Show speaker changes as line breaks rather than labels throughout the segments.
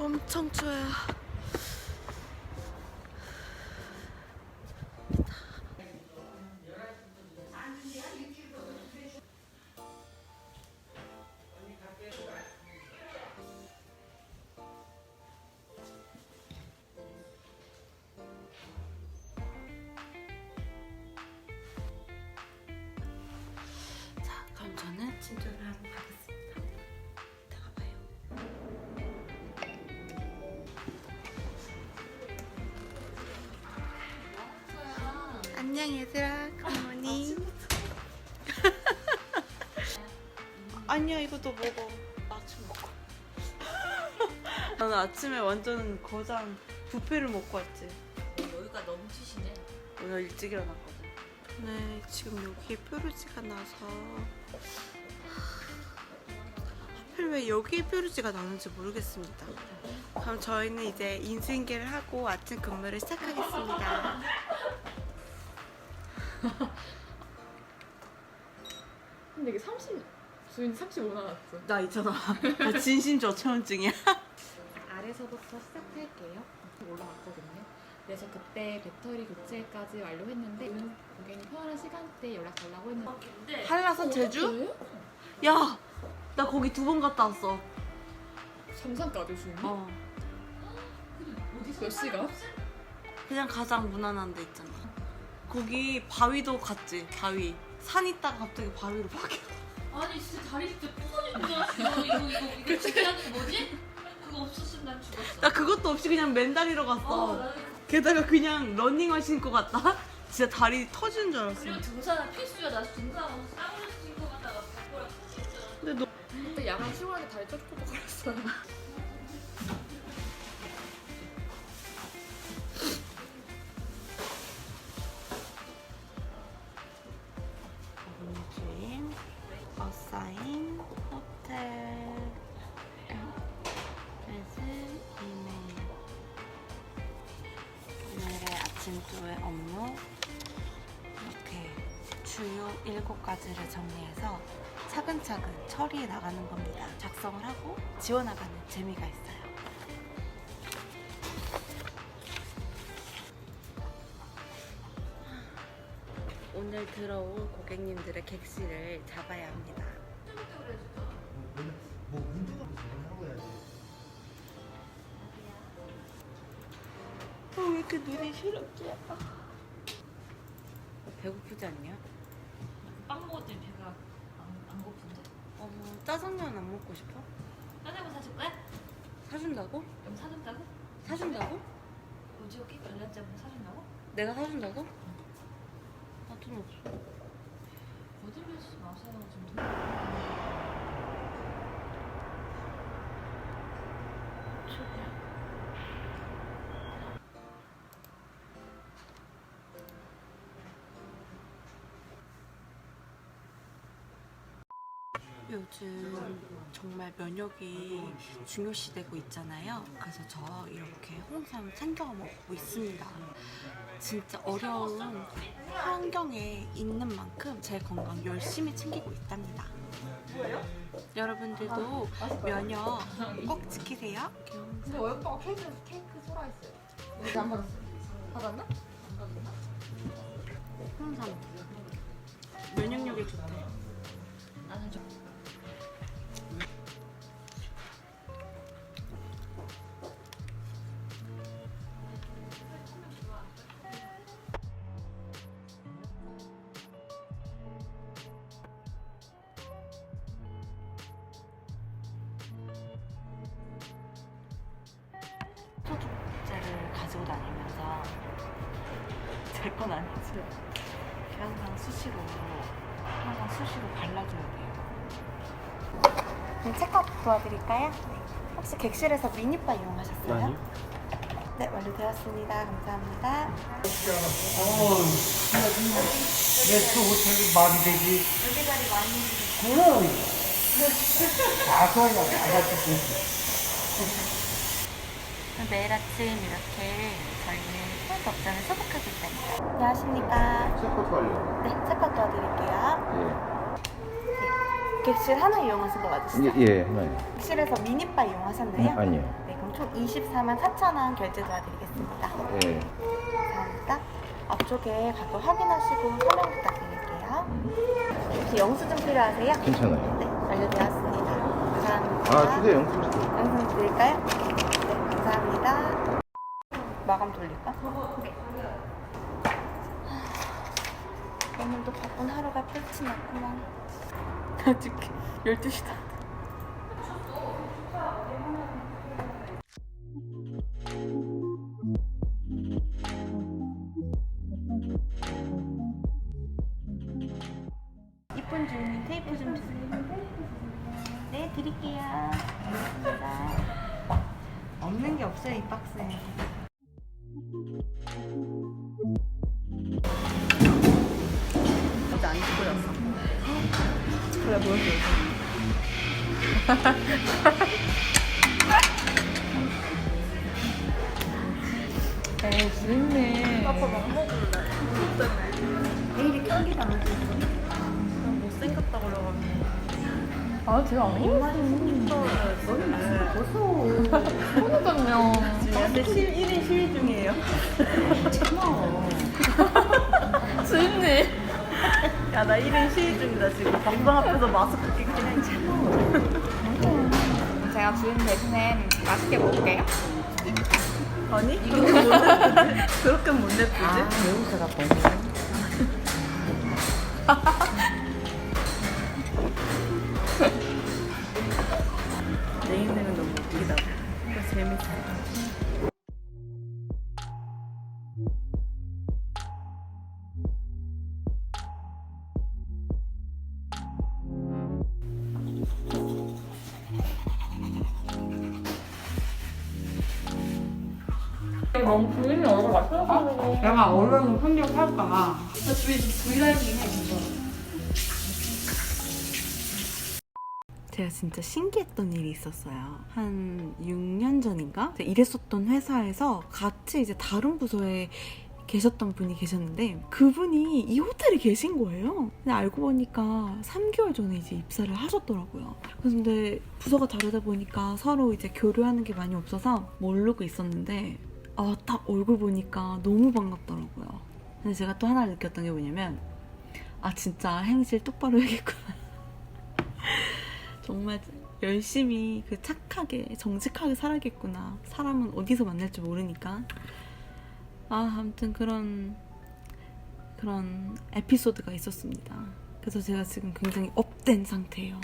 엄청 추워요. 자, 그럼 저는 진도를 안녕 얘들아, 굿모닝. 아니야, 너 먹어. 나 아침 먹어. 나는 아침에 완전 거장 뷔페를 먹고 왔지.
여기가 너무 치시네.
오늘 일찍 일어났거든. 네, 지금 여기에 뾰루지가 나서 하필 왜 여기에 뾰루지가 나는지 모르겠습니다. 그럼 저희는 이제 인수인계를 하고 아침 근무를 시작하겠습니다.
근데 이게 30 주인 35 나왔어.
나 있잖아. 나 진심 저체온증이야.
아래서부터 시작할게요. 올라왔거든요. 그래서 그때 배터리 교체까지 완료했는데 오늘 고객님 편안한 시간대 연락 달라고 했는데
한라산 제주? 야, 나 거기 두 번 갔다 왔어.
정상까지 주인?
어,
몇 시간?
그냥 가장 무난한 데 있잖아. 거기 바위도 갔지, 바위. 산 있다가 갑자기 바위로 바뀌어.
아니 진짜 다리 진짜 부서질 줄 알았어. 이거 이거 이거 지키라는 게 뭐지? 그거 없었으면 난 죽었어.
나 그것도 없이 그냥 맨다리로 갔어.
어, 나는
게다가 그냥 러닝화 신고 갔다. 진짜 다리 터지는 줄 알았어.
그리고 등산은 필수야. 나 등산하고 쌍으로 신고 갔다가 발가락 터질 줄 알았어.
근데 너
그때 야간 시원하게 다리 쩌쭉쩌쭉 거렸어요.
주요 일곱 가지를 정리해서 차근차근 처리해 나가는 겁니다. 작성을 하고 지워나가는 재미가 있어요. 오늘 들어온 고객님들의 객실을 잡아야 합니다. 어, 왜 이렇게 눈이 시렵지? 아. 배고프지 않냐?
빵 먹었더니 배가 안, 안 고픈데.
어머, 짜장면 안 먹고 싶어?
짜장면 사줄 거야?
사준다고?
그럼 사준다고?
사준다고?
오지오기 관련자분 사준다고?
내가 사준다고? 나 돈 없어.
거짓말하지 마세요. 좀 돈.
요즘 정말 면역이 중요시되고 있잖아요. 그래서 저 이렇게 홍삼 챙겨 먹고 있습니다. 진짜 어려운 환경에 있는 만큼 제 건강 열심히 챙기고 있답니다. 여러분들도 면역 꼭 지키세요.
근데 어여빠가 케이크 케이크 소라 했어요. 우리 안 받았어. 받았나?
홍삼 면역력에 좋대.
나
가지고 다니면서 제 건 아니지. 이렇게 항상 수시로 항상 수시로 발라줘야 돼요. 네, 체크업 도와드릴까요? 혹시 객실에서 미니바 이용하셨어요?
아니요.
네, 완료되었습니다. 감사합니다.
어, 내그 호텔이 말이 되지.
여기 자리 많이
그럼. 가서야 알아듣고.
매일 아침 이렇게 저희는 손 덕장을 소독하고 있답니다. 안녕하십니까.
체크 완료.
네, 체크업 도와드릴게요.
예.
객실 하나 이용하신 거 맞으시죠?
예, 예 하나요.
객실에서 미니바 이용하셨나요?
음, 아니요.
네, 그럼 총 24만 4천 원 결제 도와드리겠습니다.
예.
감사합니다. 앞쪽에 가격 확인하시고 설명 부탁드릴게요. 혹시 영수증 필요하세요?
괜찮아요.
네, 완료되었습니다. 감사합니다.
아, 주세요. 영수.
영수증 드릴까요? 네, 감사합니다. 마감 돌릴까? 네. 오늘도 바쁜 하루가 끝이 났구만. 아직 12시다. 이쁜 주인님 테이프 좀 주세요. 네, 드릴게요. 없는 게 없어요, 이 박스에. 진짜 안 보였어. 그래, 보여줘.
에이 주인님.
아빠 막 먹을래. 크게 담아져 있어? 난 못생겼다 그래가지고.
아 제가 안.
무서워.
그러니까요.
지금 1인 시위 중이에요.
주인님.
야, 나 1인 시위 중이다, 지금. 방방 앞에서 마스크 끼고 그냥
제가 주인 대신에 맛있게 먹을게요.
아니? 그렇게 못 내쁘지?
아,
매운 새가 너무. 내
너무 주인이 얼굴 맛있어가지고.
내가 얼른 혼력할까
제가 진짜 신기했던 일이 있었어요. 한 6년 전인가? 제가 일했었던 회사에서 같이 이제 다른 부서에 계셨던 분이 계셨는데 그분이 이 호텔에 계신 거예요. 근데 알고 보니까 3개월 전에 이제 입사를 하셨더라고요. 근데 부서가 다르다 보니까 서로 이제 교류하는 게 많이 없어서 모르고 있었는데 아, 딱 얼굴 보니까 너무 반갑더라고요. 근데 제가 또 하나 느꼈던 게 뭐냐면 아 진짜 행실 똑바로 해야겠구나. 정말 열심히 그 착하게 정직하게 살아야겠구나. 사람은 어디서 만날지 모르니까. 아 아무튼 그런 그런 에피소드가 있었습니다. 그래서 제가 지금 굉장히 업된 상태예요.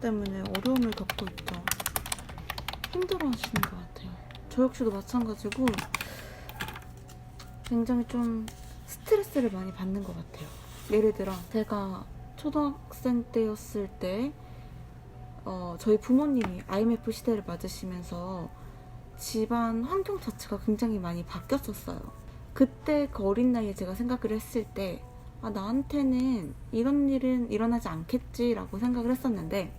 때문에 어려움을 겪고 있죠. 힘들어 하시는 것 같아요. 저 역시도 마찬가지고 굉장히 좀 스트레스를 많이 받는 것 같아요. 예를 들어 제가 초등학생 때였을 때 어, 저희 부모님이 IMF 시대를 맞으시면서 집안 환경 자체가 굉장히 많이 바뀌었었어요. 그때 그 어린 나이에 제가 생각을 했을 때 아, 나한테는 이런 일은 일어나지 않겠지라고 생각을 했었는데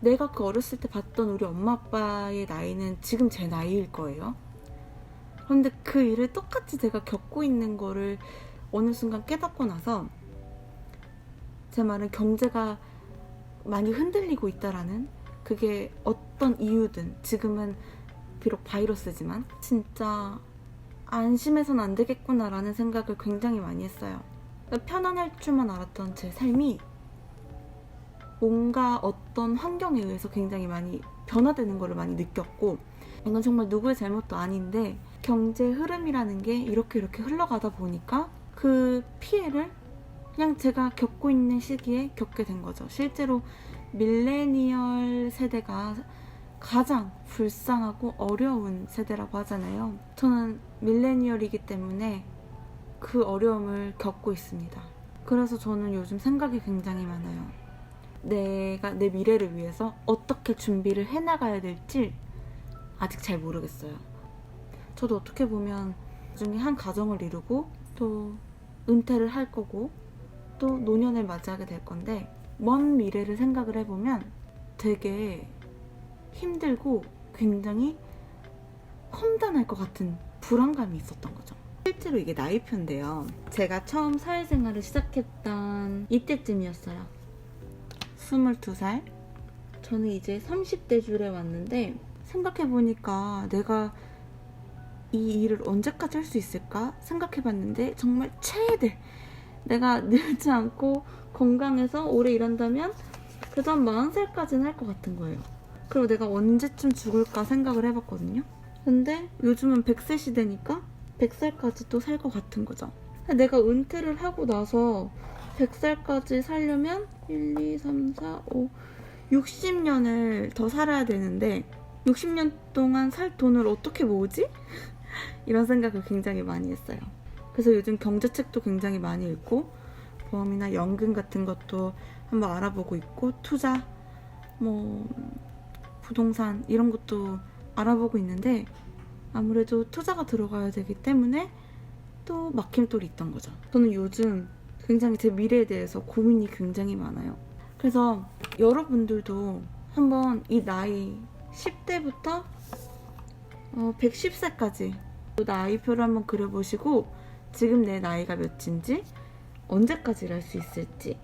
내가 그 어렸을 때 봤던 우리 엄마 아빠의 나이는 지금 제 나이일 거예요. 그런데 그 일을 똑같이 제가 겪고 있는 거를 어느 순간 깨닫고 나서 제 말은 경제가 많이 흔들리고 있다라는 그게 어떤 이유든 지금은 비록 바이러스지만 진짜 안심해선 안 되겠구나라는 생각을 굉장히 많이 했어요. 편안할 줄만 알았던 제 삶이 뭔가 어떤 환경에 의해서 굉장히 많이 변화되는 것을 많이 느꼈고 이건 정말 누구의 잘못도 아닌데 경제 흐름이라는 게 이렇게 이렇게 흘러가다 보니까 그 피해를 그냥 제가 겪고 있는 시기에 겪게 된 거죠. 실제로 밀레니얼 세대가 가장 불쌍하고 어려운 세대라고 하잖아요. 저는 밀레니얼이기 때문에 그 어려움을 겪고 있습니다. 그래서 저는 요즘 생각이 굉장히 많아요. 내가 내 미래를 위해서 어떻게 준비를 해나가야 될지 아직 잘 모르겠어요. 저도 어떻게 보면 중에 한 가정을 이루고 또 은퇴를 할 거고 또 노년을 맞이하게 될 건데 먼 미래를 생각을 해보면 되게 힘들고 굉장히 험단할 것 같은 불안감이 있었던 거죠. 실제로 이게 나이표인데요. 제가 처음 사회생활을 시작했던 이때쯤이었어요. 22살. 저는 이제 30대 줄에 왔는데 생각해보니까 내가 이 일을 언제까지 할 수 있을까 생각해봤는데 정말 최대 내가 늙지 않고 건강해서 오래 일한다면 그래도 한 40살까지는 할 것 같은 거예요. 그리고 내가 언제쯤 죽을까 생각을 해봤거든요. 근데 요즘은 100세 시대니까 100살까지 또 살 것 같은 거죠. 내가 은퇴를 하고 나서 100살까지 살려면 1, 2, 3, 4, 5, 60년을 더 살아야 되는데 60년 동안 살 돈을 어떻게 모으지? 이런 생각을 굉장히 많이 했어요. 그래서 요즘 경제책도 굉장히 많이 읽고 보험이나 연금 같은 것도 한번 알아보고 있고 투자, 뭐 부동산 이런 것도 알아보고 있는데 아무래도 투자가 들어가야 되기 때문에 또 막힘돌이 있던 거죠. 저는 요즘 굉장히 제 미래에 대해서 고민이 굉장히 많아요. 그래서 여러분들도 한번 이 나이 10대부터 어, 110세까지 나이표를 한번 그려보시고 지금 내 나이가 몇인지 언제까지 일할 수 있을지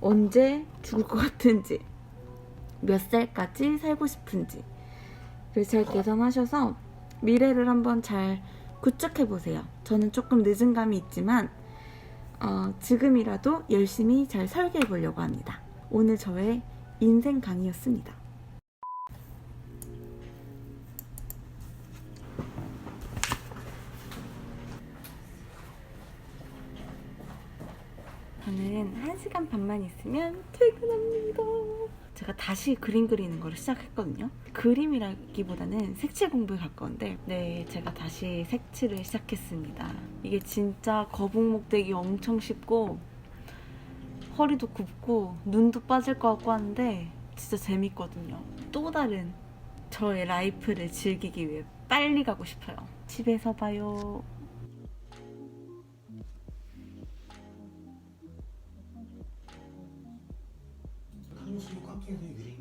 언제 죽을 것 같은지 몇 살까지 살고 싶은지 를잘 계산하셔서 미래를 한번 잘 구축해 보세요. 저는 조금 늦은 감이 있지만 어, 지금이라도 열심히 잘 설계해 보려고 합니다. 오늘 저의 인생 강의였습니다. 저는 1시간 반만 있으면 퇴근합니다. 제가 다시 그림 그리는 걸 시작했거든요. 그림이라기보다는 색칠 공부에 가까운데, 네, 제가 다시 색칠을 시작했습니다. 이게 진짜 거북목 되기 엄청 쉽고, 허리도 굽고, 눈도 빠질 것 같고 하는데, 진짜 재밌거든요. 또 다른 저의 라이프를 즐기기 위해 빨리 가고 싶어요. 집에서 봐요. に広がってるぐり